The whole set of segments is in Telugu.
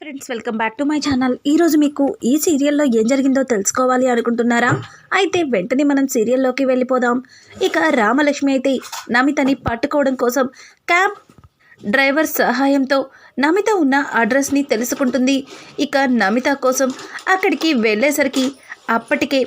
Friends welcome back to my channel. ఈరోజు మీకు ఈ సీరియల్లో ఏం జరిగిందో తెలుసుకోవాలి అనుకుంటున్నారా? అయితే వెంటనే మనం సీరియల్లోకి వెళ్ళిపోదాం. ఇక రామలక్ష్మి అయితే నమితని పట్టుకోవడం కోసం క్యాబ్ డ్రైవర్ సహాయంతో నమిత ఉన్న అడ్రస్ని తెలుసుకుంటుంది. ఇక నమిత కోసం అక్కడికి వెళ్ళేసరికి అప్పటికే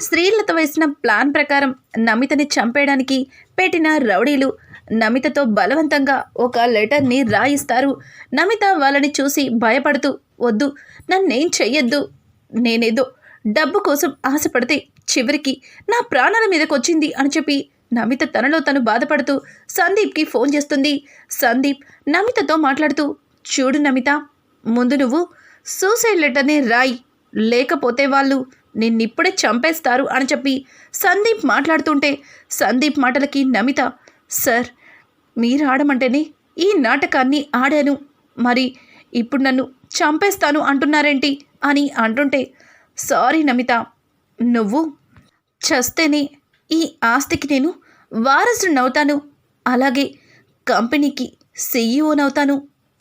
స్త్రీలతో వేసిన ప్లాన్ ప్రకారం నమితని చంపేయడానికి పెట్టిన రౌడీలు నమితతో బలవంతంగా ఒక లెటర్ని రాయిస్తారు. నమిత వాళ్ళని చూసి భయపడుతూ వద్దు నన్నేం చెయ్యొద్దు. నేనేదో డబ్బు కోసం ఆశపడితే చివరికి నా ప్రాణాల మీదకి వచ్చింది అని చెప్పి నమిత తనలో తను బాధపడుతూ సందీప్కి ఫోన్ చేస్తుంది. సందీప్ నమితతో మాట్లాడుతూ చూడు నమిత ముందు నువ్వు సూసైడ్ లెటర్ని రాయి. లేకపోతే వాళ్ళు నిన్నిప్పుడే చంపేస్తారు అని చెప్పి సందీప్ మాట్లాడుతుంటే సందీప్ మాటలకి నమిత సార్ మీరు ఆడమంటేనే ఈ నాటకాన్ని ఆడాను. మరి ఇప్పుడు నన్ను చంపేస్తాను అంటున్నారేంటి? అని అంటుంటే సారీ నమిత నువ్వు చస్తేనే ఈ ఆస్తికి నేను వారసునవుతాను అలాగే కంపెనీకి సీఈఓనవుతాను.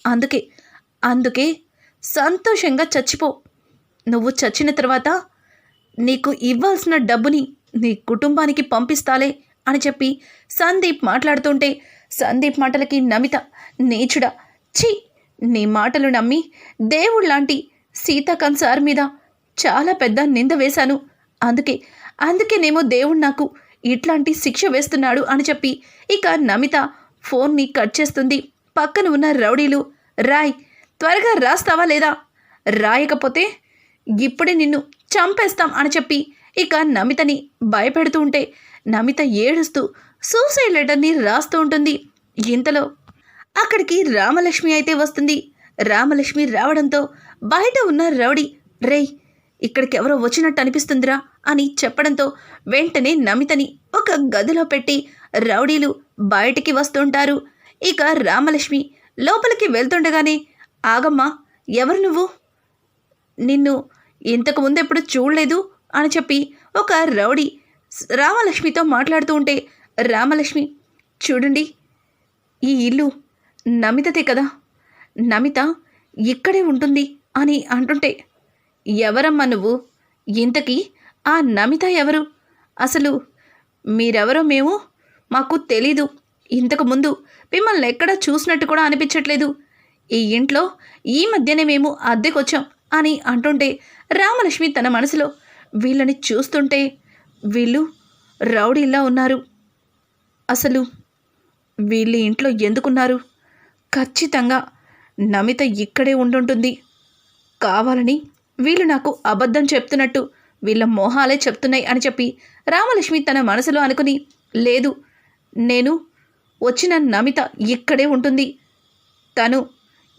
అందుకే అందుకే సంతోషంగా చచ్చిపో. నువ్వు చచ్చిన తర్వాత నీకు ఇవ్వాల్సిన డబ్బుని నీ కుటుంబానికి పంపిస్తాలే అని చెప్పి సందీప్ మాట్లాడుతుంటే సందీప్ మాటలకి నమిత నీచుడా ఛీ! నీ మాటలు నమ్మి దేవుళ్ళాంటి సీతాకాంత్ సార్ మీద చాలా పెద్ద నింద వేశాను. అందుకే అందుకేనేమో దేవుడు నాకు ఇట్లాంటి శిక్ష వేస్తున్నాడు అని చెప్పి ఇక నమిత ఫోన్ని కట్ చేస్తుంది. పక్కన ఉన్న రౌడీలు రాయ్ త్వరగా రాస్తావా లేదా? రాయకపోతే ఇప్పుడే నిన్ను చంపేస్తాం అని చెప్పి ఇక నమితని భయపెడుతూ ఉంటే నమిత ఏడుస్తూ సూసైడ్ లెటర్ని రాస్తూ ఉంటుంది. ఇంతలో అక్కడికి రామలక్ష్మి అయితే వస్తుంది. రామలక్ష్మి రావడంతో బయట ఉన్న రౌడీ రేయ్ ఇక్కడికి ఎవరో వచ్చినట్టు అనిపిస్తుందిరా అని చెప్పడంతో వెంటనే నమితని ఒక గదిలో పెట్టి రౌడీలు బయటికి వస్తుంటారు ఇక రామలక్ష్మి లోపలికి వెళ్తుండగానే ఆగమ్మా ఎవరు నువ్వు? నిన్ను ఇంతకు ముందు ఎప్పుడు చూడలేదు అని చెప్పి ఒక రౌడీ రామలక్ష్మితో మాట్లాడుతూ ఉంటే రామలక్ష్మి చూడండి ఈ ఇల్లు నమితదే కదా? నమిత ఇక్కడే ఉంటుంది అని అంటుంటే ఎవరమ్మా నువ్వు? ఇంతకీ ఆ నమిత ఎవరు? అసలు మీరెవరో మేము? మాకు తెలీదు. ఇంతకుముందు మిమ్మల్ని ఎక్కడా చూసినట్టు కూడా అనిపించట్లేదు. ఈ ఇంట్లో ఈ మధ్యనే మేము అద్దెకొచ్చాం. అని అంటుంటే రామలక్ష్మి తన మనసులో వీళ్ళని చూస్తుంటే వీళ్ళు రౌడీలా ఉన్నారు. అసలు వీళ్ళు ఇంట్లో ఎందుకున్నారు? ఖచ్చితంగా నమిత ఇక్కడే ఉండుంటుంది. కావాలని వీళ్ళు నాకు అబద్ధం చెప్తున్నట్టు వీళ్ళ మోహాలే చెప్తున్నాయి అని చెప్పి రామలక్ష్మి తన మనసులో అనుకుని లేదు నేను వచ్చిన నమిత ఇక్కడే ఉంటుంది. తను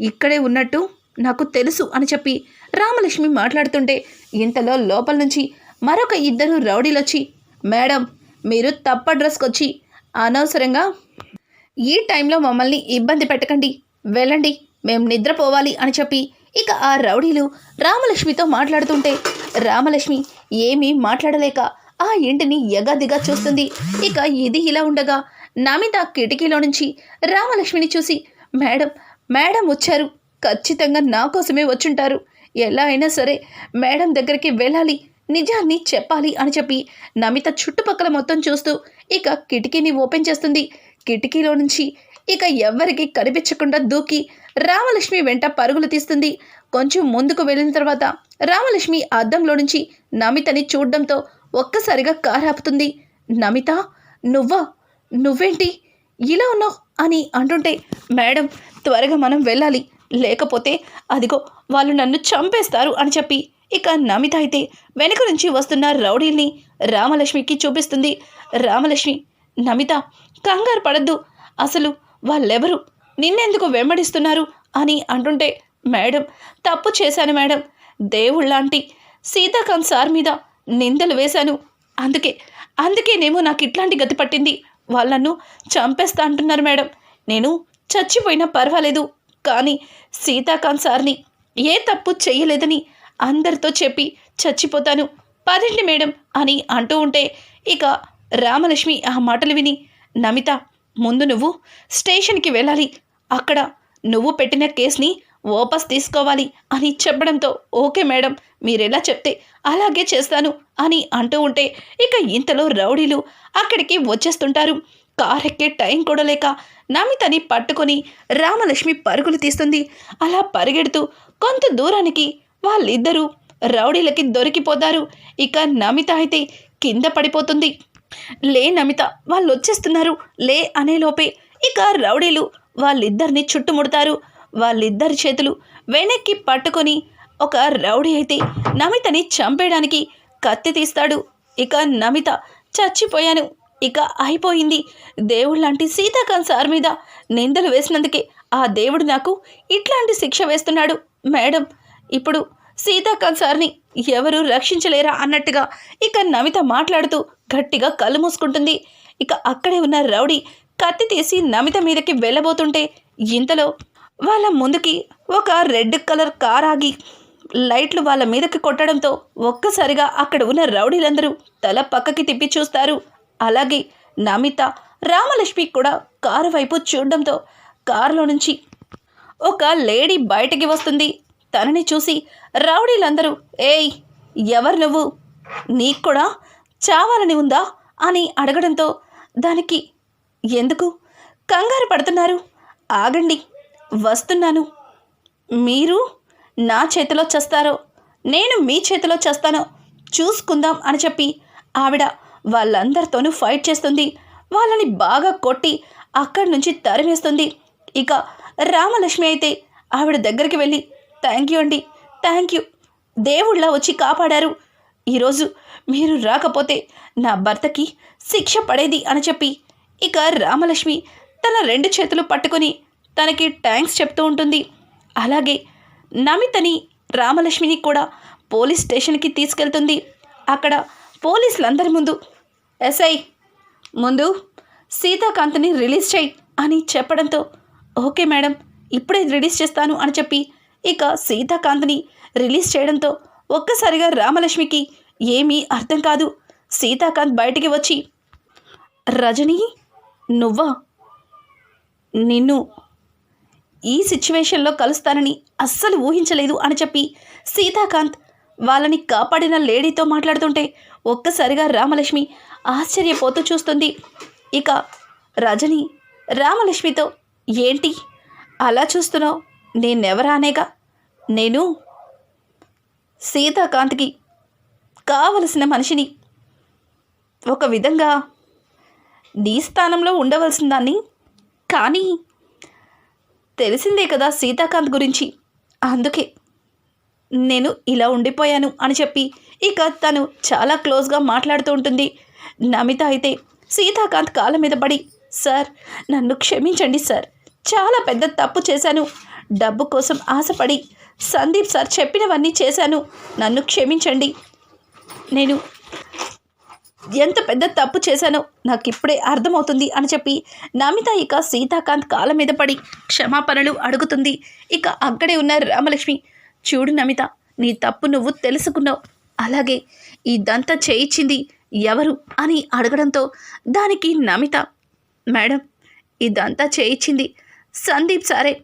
ఇక్కడే ఉన్నట్టు నాకు తెలుసు అని చెప్పి రామలక్ష్మి మాట్లాడుతుంటే ఇంతలో లోపల నుంచి మరొక ఇద్దరు రౌడీలు వచ్చి మేడం మీరు తప్ప డ్రెస్కి వచ్చి అనవసరంగా ఈ టైంలో మమ్మల్ని ఇబ్బంది పెట్టకండి వెళ్ళండి మేము నిద్రపోవాలి అని చెప్పి ఇక ఆ రౌడీలు రామలక్ష్మితో మాట్లాడుతుంటే రామలక్ష్మి ఏమీ మాట్లాడలేక ఆ ఇంటిని ఎగాదిగా చూస్తుంది. ఇక ఇది ఇలా ఉండగా నమిత కిటికీలో నుంచి రామలక్ష్మిని చూసి మేడం మేడం వచ్చారు ఖచ్చితంగా నా కోసమే వచ్చుంటారు. ఎలా అయినా సరే మేడం దగ్గరికి వెళ్ళాలి. నిజాన్ని చెప్పాలి అని చెప్పి నమిత చుట్టుపక్కల మొత్తం చూస్తూ ఇక కిటికీని ఓపెన్ చేస్తుంది. కిటికీలో నుంచి ఇక ఎవ్వరికి కనిపించకుండా దూకి రామలక్ష్మి వెంట పరుగులు తీస్తుంది. కొంచెం ముందుకు వెళ్ళిన తర్వాత రామలక్ష్మి అద్దంలో నుంచి నమితని చూడడంతో ఒక్కసారిగా కారాపుతుంది. నమిత నువ్వా? నువ్వేంటి? ఇలా ఉన్నావు? అని అంటుంటే మేడం త్వరగా మనం వెళ్ళాలి. లేకపోతే అదిగో వాళ్ళు నన్ను చంపేస్తారు అని చెప్పి ఇక నమిత అయితే వెనుక నుంచి వస్తున్న రౌడీల్ని రామలక్ష్మికి చూపిస్తుంది. రామలక్ష్మి నమిత కంగారు పడద్దు. అసలు వాళ్ళెవరు? నిన్నెందుకు వెంబడిస్తున్నారు అని అంటుంటే మేడం తప్పు చేశాను మేడం. దేవుళ్ళాంటి సీతాకాంత్ సార్ మీద నిందలు వేశాను. అందుకే అందుకేనేమో నాకు ఇట్లాంటి గతి పట్టింది. వాళ్ళను చంపేస్తా అంటున్నారు మేడం. నేను చచ్చిపోయినా పర్వాలేదు. కానీ సీతాకాంత్ సార్ని ఏ తప్పు చేయలేదని అందరితో చెప్పి చచ్చిపోతాను. పదండి మేడం అని అంటూ ఉంటే ఇక రామలక్ష్మి ఆ మాటలు విని నమిత ముందు నువ్వు స్టేషన్కి వెళ్ళాలి. అక్కడ నువ్వు పెట్టిన కేసుని వాపస్ తీసుకోవాలి అని చెప్పడంతో ఓకే మేడం మీరెలా చెప్తే అలాగే చేస్తాను అని అంటూ ఉంటే ఇక ఇంతలో రౌడీలు అక్కడికి వచ్చేస్తుంటారు. కారెక్కే టైం కూడా లేక నమితని పట్టుకొని రామలక్ష్మి పరుగులు తీస్తుంది. అలా పరిగెడుతూ కొంత దూరానికి వాళ్ళిద్దరూ రౌడీలకి దొరికిపోతారు. ఇక నమిత అయితే కింద పడిపోతుంది. లే నమిత వాళ్ళు వచ్చేస్తున్నారు లే అనే లోపే ఇక రౌడీలు వాళ్ళిద్దరిని చుట్టుముడతారు. వాళ్ళిద్దరి చేతులు వెనక్కి పట్టుకొని ఒక రౌడీ అయితే నమితని చంపేయడానికి కత్తి తీస్తాడు. ఇక నమిత చచ్చిపోయాను. ఇక అయిపోయింది. దేవుళ్ళంటి సీతాకాంత్ సార్ మీద నిందలు వేసినందుకే ఆ దేవుడు నాకు ఇట్లాంటి శిక్ష వేస్తున్నాడు. మేడం ఇప్పుడు సీతాకాంత్ సార్ని ఎవరు రక్షించలేరా అన్నట్టుగా ఇక నమిత మాట్లాడుతూ గట్టిగా కళ్ళు మూసుకుంటుంది. ఇక అక్కడే ఉన్న రౌడీ కత్తి తీసి నమిత మీదకి వెళ్ళబోతుంటే ఇంతలో వాళ్ళ ముందుకి ఒక రెడ్ కలర్ కార్ ఆగి లైట్లు వాళ్ళ మీదకి కొట్టడంతో ఒక్కసారిగా అక్కడ ఉన్న రౌడీలందరూ తల పక్కకి తిప్పి చూస్తారు. అలాగే నమిత రామలక్ష్మి కూడా కారు వైపు చూడడంతో కారులో నుంచి ఒక లేడీ బయటికి వస్తుంది. తనని చూసి రౌడీలందరూ ఏయ్ ఎవరు నువ్వు? నీకు కూడా చావాలని ఉందా? అని అడగడంతో దానికి ఎందుకు? కంగారు పడుతున్నారు. ఆగండి వస్తున్నాను. మీరు నా చేతిలో చేస్తారో నేను మీ చేతిలో చేస్తానో చూసుకుందాం అని చెప్పి ఆవిడ వాళ్ళందరితోనూ ఫైట్ చేస్తుంది. వాళ్ళని బాగా కొట్టి అక్కడి నుంచి తరిమేస్తుంది. ఇక రామలక్ష్మి అయితే ఆవిడ దగ్గరికి వెళ్ళి థ్యాంక్ యూ అండి థ్యాంక్ యూ దేవుళ్ళ వచ్చి కాపాడారు. ఈరోజు మీరు రాకపోతే నా భర్తకి శిక్ష పడేది అని చెప్పి ఇక రామలక్ష్మి తన రెండు చేతులు పట్టుకొని తనకి థ్యాంక్స్ చెప్తూ ఉంటుంది. అలాగే నమితని రామలక్ష్మిని కూడా పోలీస్ స్టేషన్కి తీసుకెళ్తుంది. అక్కడ పోలీసులందరి ముందు. ఎస్ఐ ముందు సీతాకాంత్ని రిలీజ్ చేయి అని చెప్పడంతో ఓకే మేడం ఇప్పుడే రిలీజ్ చేస్తాను అని చెప్పి ఇక సీతాకాంత్ని రిలీజ్ చేయడంతో ఒక్కసారిగా రామలక్ష్మికి ఏమీ అర్థం కాదు. సీతాకాంత్ బయటికి వచ్చి రజని నువ్వా? నిన్ను ఈ సిచ్యువేషన్లో కలుస్తానని అస్సలు ఊహించలేదు అని చెప్పి సీతాకాంత్ వాళ్ళని కాపాడిన లేడీతో మాట్లాడుతుంటే ఒక్కసారిగా రామలక్ష్మి ఆశ్చర్యపోతూ చూస్తుంది. ఇక రజని రామలక్ష్మితో ఏంటి? అలా చూస్తున్నావు? నేనెవరానేగా? నేను సీతాకాంత్కి కావలసిన మనిషిని. ఒక విధంగా నీ స్థానంలో ఉండవలసిన దాన్ని కానీ తెలిసిందే కదా సీతాకాంత్ గురించి. అందుకే నేను ఇలా ఉండిపోయాను అని చెప్పి ఇక తను చాలా క్లోజ్గా మాట్లాడుతూ ఉంటుంది. నమిత అయితే సీతాకాంత్ కాళ్ళ మీద పడి సార్ నన్ను క్షమించండి సార్. చాలా పెద్ద తప్పు చేశాను. డబ్బు కోసం ఆశపడి సందీప్ సార్ చెప్పినవన్నీ చేశాను. నన్ను క్షమించండి. నేను ఎంత పెద్ద తప్పు చేశానో నాకు ఇప్పుడే అర్థమవుతుంది అని చెప్పి నమిత ఇక సీతాకాంత్ కాళ్ళ మీద పడి క్షమాపణలు అడుగుతుంది. ఇక అక్కడే ఉన్న రామలక్ష్మి చూడు నమిత నీ తప్పు నువ్వు తెలుసుకున్నావు. అలాగే ఇదంతా చేయించింది ఎవరు అని అడగడంతో దానికి నమిత మేడం ఇదంతా చేయించింది సందీప్ సారే.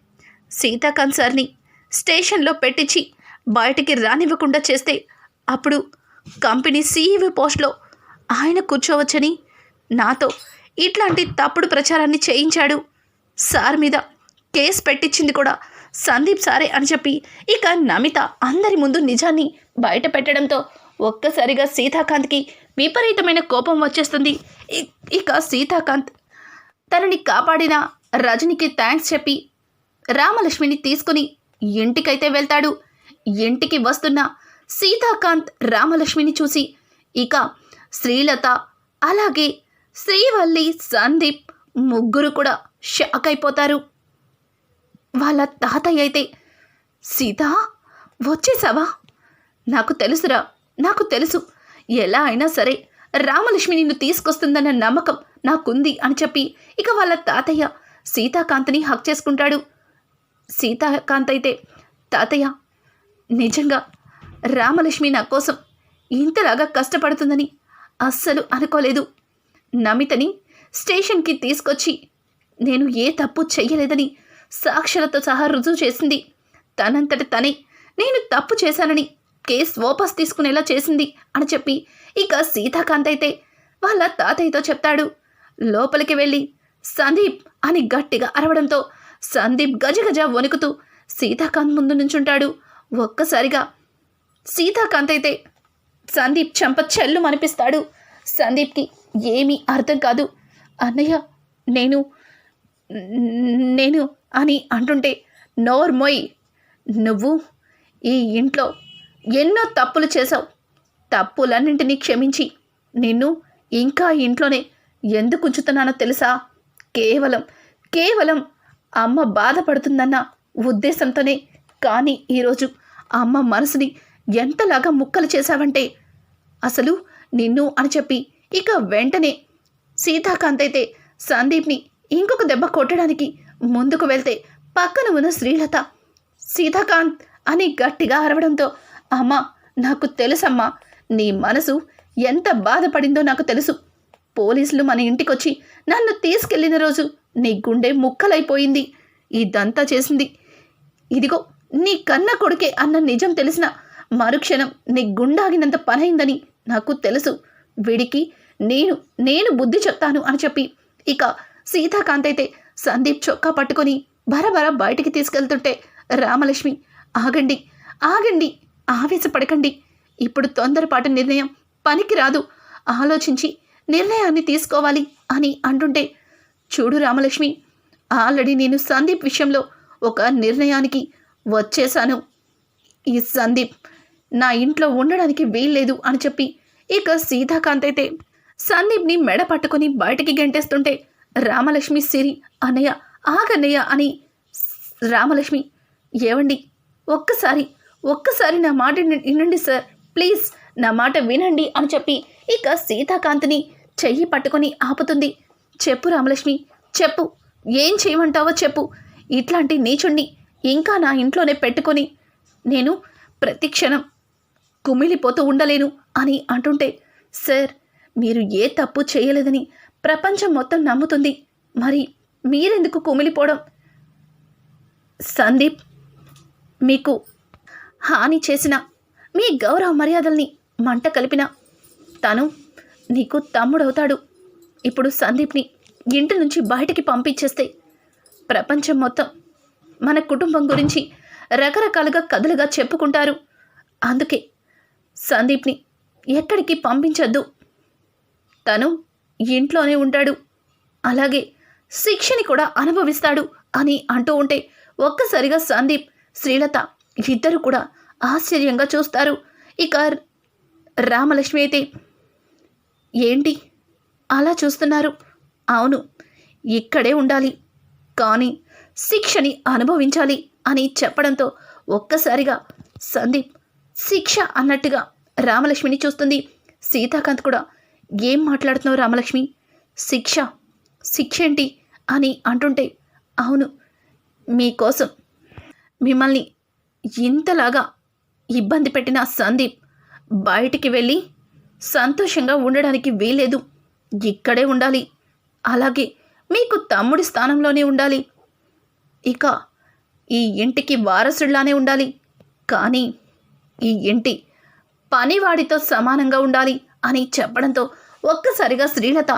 సీతాకాంత్ సార్ని స్టేషన్లో పెట్టించి బయటికి రానివ్వకుండా చేస్తే అప్పుడు కంపెనీ సీఈఓ పోస్ట్లో ఆయన కూర్చోవచ్చని నాతో ఇట్లాంటి తప్పుడు ప్రచారాన్ని చేయించాడు. సార్ మీద కేసు పెట్టించింది కూడా సందీప్ సారే అని చెప్పి ఇక నమిత అందరి ముందు నిజాన్ని బయట పెట్టడంతో ఒక్కసారిగా సీతాకాంత్కి విపరీతమైన కోపం వచ్చేస్తుంది. ఇ- ఇక సీతాకాంత్ తనని కాపాడిన రజనికి థ్యాంక్స్ చెప్పి రామలక్ష్మిని తీసుకుని ఇంటికైతే వెళ్తాడు. ఇంటికి వస్తున్న సీతాకాంత్ రామలక్ష్మిని చూసి ఇక శ్రీలత అలాగే శ్రీవల్లి సందీప్ ముగ్గురు కూడా షాక్ అయిపోతారు. వాళ్ళ తాతయ్య అయితే సీత వచ్చేసావా? నాకు తెలుసురా నాకు తెలుసు. ఎలా అయినా సరే రామలక్ష్మి నిన్ను తీసుకొస్తుందన్న నమ్మకం నాకుంది అని చెప్పి ఇక వాళ్ళ తాతయ్య సీతాకాంత్ని హక్ చేసుకుంటాడు. సీతాకాంత్ అయితే తాతయ్య నిజంగా రామలక్ష్మి నా కోసం ఇంతలాగా కష్టపడుతుందని అస్సలు అనుకోలేదు. నమితని స్టేషన్కి తీసుకొచ్చి నేను ఏ తప్పు చెయ్యలేదని సాక్షులతో సహా రుజువు చేసింది. తనంతట తనే నేను తప్పు చేశానని కేస్ వాపస్ తీసుకునేలా చేసింది అని చెప్పి ఇక సీతాకాంత్ అయితే వాళ్ళ తాతయ్యతో చెప్తాడు. లోపలికి వెళ్ళి సందీప్ అని గట్టిగా అరవడంతో సందీప్ గజగజ వణుకుతూ సీతాకాంత్ ముందు నుంచుంటాడు. ఒక్కసారిగా సీతాకాంత్ అయితే సందీప్ చెంప చెల్లు అనిపిస్తాడు సందీప్కి ఏమీ అర్థం కాదు. అన్నయ్య నేను నేను అని అంటుంటే నోర్మోయ్ నువ్వు ఈ ఇంట్లో ఎన్నో తప్పులు చేశావు. తప్పులన్నింటినీ క్షమించి నిన్ను ఇంకా ఇంట్లోనే ఎందుకు ఉంచుతున్నానో తెలుసా? కేవలం కేవలం అమ్మ బాధపడుతుందన్న ఉద్దేశంతోనే కానీ ఈరోజు అమ్మ మనసుని ఎంతలాగా ముక్కలు చేశావంటే అసలు నిన్ను అని చెప్పి ఇక వెంటనే సీతాకాంత్ అయితే సందీప్ని ఇంకొక దెబ్బ కొట్టడానికి ముందుకు వెళ్తే పక్కన ఉన్న శ్రీలత సీతాకాంత్ అని గట్టిగా అరవడంతో అమ్మా నాకు తెలుసమ్మా నీ మనసు ఎంత బాధపడిందో నాకు తెలుసు. పోలీసులు మన ఇంటికొచ్చి నన్ను తీసుకెళ్ళిన రోజు నీ గుండె ముక్కలైపోయింది. ఇదంతా చేసింది. ఇదిగో నీ కన్న కొడుకే అన్న నిజం తెలిసిన మరుక్షణం నీ గుండాగినంత పనైందని నాకు తెలుసు. వీడికి నేను నేను బుద్ధి చెప్తాను అని చెప్పి ఇక సీతాకాంత్ అయితే సందీప్ చొక్కా పట్టుకొని బరబర బయటికి తీసుకెళ్తుంటే రామలక్ష్మి ఆగండి ఆగండి ఆవేశపడకండి. ఇప్పుడు తొందరపాటు నిర్ణయం పనికి రాదు. ఆలోచించి నిర్ణయాన్ని తీసుకోవాలి అని అంటుంటే చూడు రామలక్ష్మి ఆల్రెడీ నేను సందీప్ విషయంలో ఒక నిర్ణయానికి వచ్చేశాను. ఈ సందీప్ నా ఇంట్లో ఉండడానికి వీల్లేదు అని చెప్పి ఇక సీతాకాంత్ అయితే సందీప్ని మెడ పట్టుకొని బయటికి గెంటేస్తుంటే రామలక్ష్మి సిరి అన్నయ్య ఆగన్నయ్య అని రామలక్ష్మి ఏవండి? ఒక్కసారి ఒక్కసారి నా మాట వినండి సార్. ప్లీజ్ నా మాట వినండి అని చెప్పి ఇక సీతాకాంత్ని చెయ్యి పట్టుకొని ఆపుతుంది. చెప్పు రామలక్ష్మి చెప్పు. ఏం చేయమంటావో చెప్పు. ఇట్లాంటి నీచుణ్ణి ఇంకా నా ఇంట్లోనే పెట్టుకొని నేను ప్రతి క్షణం కుమిలిపోతూ ఉండలేను అని అంటుంటే సార్ మీరు ఏ తప్పు చేయలేదని ప్రపంచం మొత్తం నమ్ముతుంది. మరి మీరెందుకు కుమిలిపోవడం? సందీప్ మీకు హాని చేసిన మీ గౌరవ మర్యాదల్ని మంట కలిపిన తను నీకు తమ్ముడవుతాడు. ఇప్పుడు సందీప్ని ఇంటి నుంచి బయటికి పంపించేస్తే ప్రపంచం మొత్తం మన కుటుంబం గురించి రకరకాలుగా కథలుగా చెప్పుకుంటారు. అందుకే సందీప్ని ఎక్కడికి పంపించొద్దు. తను ఇంట్లోనే ఉంటాడు. అలాగే శిక్షని కూడా అనుభవిస్తాడు అని అంటూ ఉంటే ఒక్కసారిగా సందీప్ శ్రీలత ఇద్దరు కూడా ఆశ్చర్యంగా చూస్తారు. ఇక రామలక్ష్మి అయితే ఏంటి? అలా చూస్తున్నారు? అవును ఇక్కడే ఉండాలి. కానీ శిక్షని అనుభవించాలి అని చెప్పడంతో ఒక్కసారిగా సందీప్ శిక్ష అన్నట్టుగా రామలక్ష్మిని చూస్తుంది. సీతాకాంత్ కూడా ఏం మాట్లాడుతున్నావు రామలక్ష్మి? శిక్ష. శిక్ష ఏంటి? అని అంటుంటే అవును మీకోసం మిమ్మల్ని ఇంతలాగా ఇబ్బంది పెట్టిన సందీప్ బయటికి వెళ్ళి సంతోషంగా ఉండడానికి వీలేదు ఇక్కడే ఉండాలి. అలాగే మీకు తమ్ముడి స్థానంలోనే ఉండాలి. ఇక ఈ ఇంటికి వారసుడిలానే ఉండాలి. కానీ ఈ ఇంటి పనివాడితో సమానంగా ఉండాలి అని చెప్పడంతో ఒక్కసారిగా శ్రీలత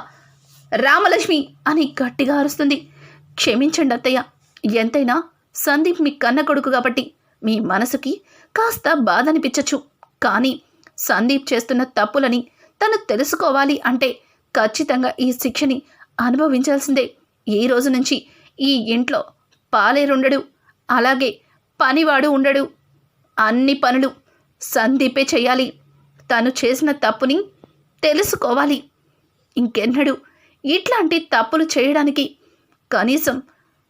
రామలక్ష్మి అని గట్టిగా అరుస్తుంది. క్షమించండి అత్తయ్య ఎంతైనా సందీప్ మీ కన్న కొడుకు కాబట్టి మీ మనసుకి కాస్త బాధ అనిపించచ్చు కానీ సందీప్ చేస్తున్న తప్పులని తను తెలుసుకోవాలి అంటే ఖచ్చితంగా ఈ శిక్షని అనుభవించాల్సిందే. ఈ రోజు నుంచి ఈ ఇంట్లో పాలేరుండడు అలాగే పనివాడు ఉండడు. అన్ని పనులు సందీపే చేయాలి. తను చేసిన తప్పుని తెలుసుకోవాలి. ఇంకెన్నడూ ఇట్లాంటి తప్పులు చేయడానికి కనీసం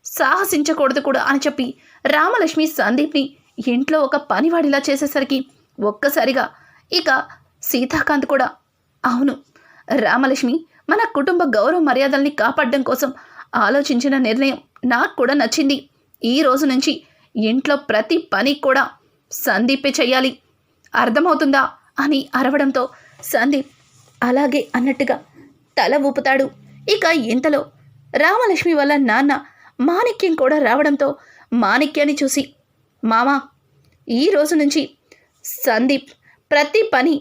సాహసించకూడదు కూడా అని చెప్పి రామలక్ష్మి సందీప్ని ఇంట్లో ఒక పనివాడిలా చేసేసరికి ఒక్కసారిగా ఇక సీతాకాంత్ కూడా అవును రామలక్ష్మి మన కుటుంబ గౌరవ మర్యాదల్ని కాపాడడం కోసం ఆలోచించిన నిర్ణయం నాకు కూడా నచ్చింది. ఈ రోజు నుంచి ఇంట్లో ప్రతి పని కూడా సందీపే చెయ్యాలి అర్థమవుతుందా? అని అరవడంతో సందీప్ అలాగే అన్నట్టుగా తల ఊపుతాడు. ఇక ఇంతలో రామలక్ష్మి వల్ల నాన్న మాణిక్యం కూడా రావడంతో మాణిక్యాన్ని చూసి మామా ఈ రోజు నుంచి సందీప్ ప్రతి పని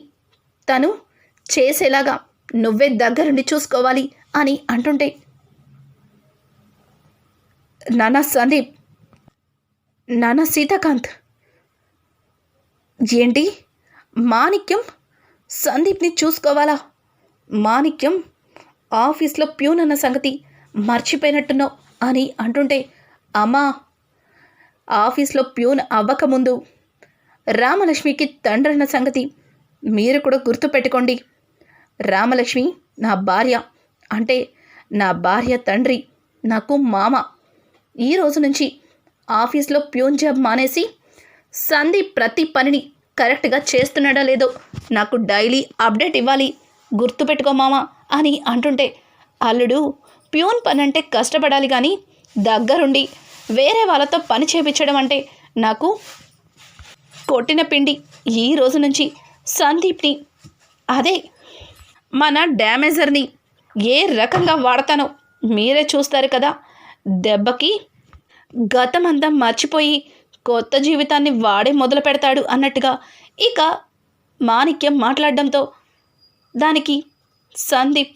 తను చేసేలాగా నువ్వే దగ్గరుండి చూసుకోవాలి అని అంటుంటే నానా సందీప్ నానా సీతాకాంత్ ఏంటి? మాణిక్యం సందీప్ని చూసుకోవాలా? మాణిక్యం ఆఫీస్లో ప్యూన్ అన్న సంగతి మర్చిపోయినట్టున్నావు అని అంటుంటే అమ్మా ఆఫీస్లో ప్యూన్ అవ్వకముందు రామలక్ష్మికి తండ్రన్న సంగతి మీరు కూడా గుర్తుపెట్టుకోండి. రామలక్ష్మి నా భార్య అంటే నా భార్య తండ్రి నాకు మామ. ఈ రోజు నుంచి ఆఫీస్లో ప్యూన్ జాబ్ మానేసి సందీప్ ప్రతి పనిని కరెక్ట్గా చేస్తున్నాడా లేదో నాకు డైలీ అప్డేట్ ఇవ్వాలి. గుర్తుపెట్టుకో మామ అని అంటుంటే అల్లుడు ప్యూన్ పని అంటే కష్టపడాలి కానీ దగ్గరుండి వేరే వాళ్ళతో పని చేపించడం అంటే నాకు కొట్టిన పిండి ఈ రోజు నుంచి సందీప్ని అదే మన డ్యామేజర్ని ఏ రకంగా వాడతానో మీరే చూస్తారు కదా. దెబ్బకి గతమంతా మర్చిపోయి కొత్త జీవితాన్ని వాడే మొదలు పెడతాడు అన్నట్టుగా ఇక మాణిక్యం మాట్లాడడంతో దానికి సందీప్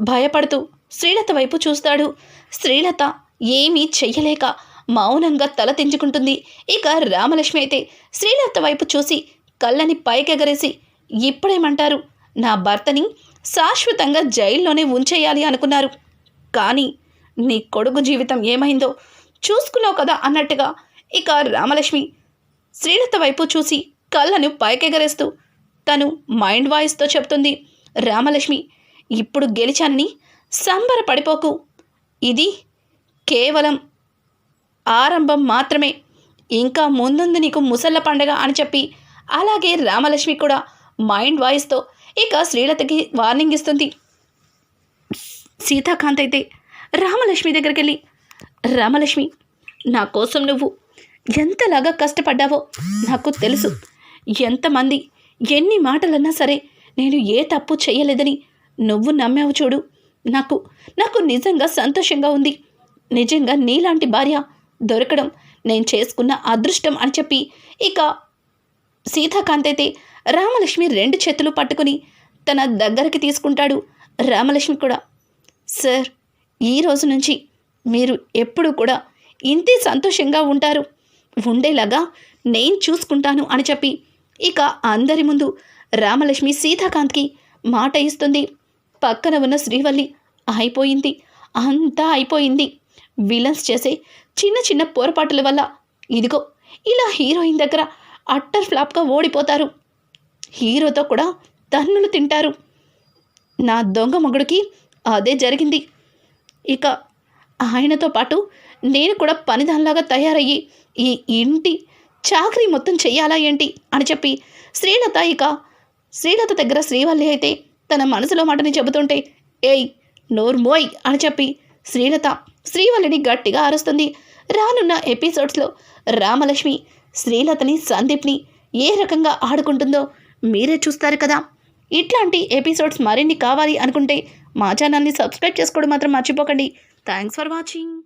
భయపడుతూ శ్రీలత వైపు చూస్తాడు. శ్రీలత ఏమీ చెయ్యలేక మౌనంగా తల తెంచుకుంటుంది ఇక రామలక్ష్మి అయితే శ్రీలత వైపు చూసి కళ్ళని పైకెగరేసి ఇప్పుడేమంటారు? నా భర్తని శాశ్వతంగా జైల్లోనే ఉంచేయాలి అనుకున్నారు. కానీ నీ కొడుకు జీవితం ఏమైందో చూసుకున్నావు కదా అన్నట్టుగా ఇక రామలక్ష్మి శ్రీలత వైపు చూసి కళ్ళను పైకెగరేస్తూ తను మైండ్ వాయిస్తో చెప్తుంది రామలక్ష్మి ఇప్పుడు గెలిచానని సంబరపడిపోకు. ఇది కేవలం ఆరంభం మాత్రమే. ఇంకా ముందుంది నీకు ముసళ్ళ పండగ అని చెప్పి అలాగే రామలక్ష్మి కూడా మైండ్ వాయిస్తో ఇక శ్రీలతకి వార్నింగ్ ఇస్తుంది. సీతాకాంత్ అయితే రామలక్ష్మి దగ్గరికి వెళ్ళి రామలక్ష్మి నా కోసం నువ్వు ఎంతలాగా కష్టపడ్డావో నాకు తెలుసు. ఎంతమంది ఎన్ని మాటలన్నా సరే నేను ఏ తప్పు చేయలేదని నువ్వు నమ్మావు చూడు. నాకు నాకు నిజంగా సంతోషంగా ఉంది. నిజంగా నీలాంటి భార్య దొరకడం నేను చేసుకున్న అదృష్టం అని చెప్పి ఇక సీతాకాంత్ అయితే రామలక్ష్మి రెండు చేతులు పట్టుకుని తన దగ్గరికి తీసుకుంటాడు రామలక్ష్మి కూడా. సార్ ఈ రోజు నుంచి మీరు ఎప్పుడూ కూడా ఇంతే సంతోషంగా ఉంటారు. ఉండేలాగా నేను చూసుకుంటాను అని చెప్పి ఇక అందరి ముందు రామలక్ష్మి సీతాకాంత్కి మాట ఇస్తుంది. పక్కన ఉన్న శ్రీవల్లి అయిపోయింది. అంతా అయిపోయింది. విలన్స్ చేసే చిన్న చిన్న పొరపాటుల వల్ల ఇదిగో ఇలా హీరోయిన్ దగ్గర అట్టర్ ఫ్లాప్గా ఓడిపోతారు. హీరోతో కూడా తన్నులు తింటారు. నా దొంగ మొగుడికి అదే జరిగింది. ఇక ఆయనతో పాటు నేను కూడా పనిదానిలాగా తయారయ్యి ఈ ఇంటి చాకరీ మొత్తం చెయ్యాలా ఏంటి? అని చెప్పి శ్రీలత ఇక శ్రీలత దగ్గర శ్రీవల్లి అయితే తన మనసులో మాటని చెబుతుంటే ఏయ్ నోర్మోయ్ అని చెప్పి శ్రీలత శ్రీవల్లిని గట్టిగా అరుస్తుంది. రానున్న ఎపిసోడ్స్లో రామలక్ష్మి శ్రీలతని సందీప్ని ఏ రకంగా ఆడుకుంటుందో మీరే చూస్తారు కదా. ఇట్లాంటి ఎపిసోడ్స్ మరిన్ని కావాలి అనుకుంటే మా ఛానల్ని సబ్స్క్రైబ్ చేసుకోవడం మాత్రం మర్చిపోకండి. Thanks for watching.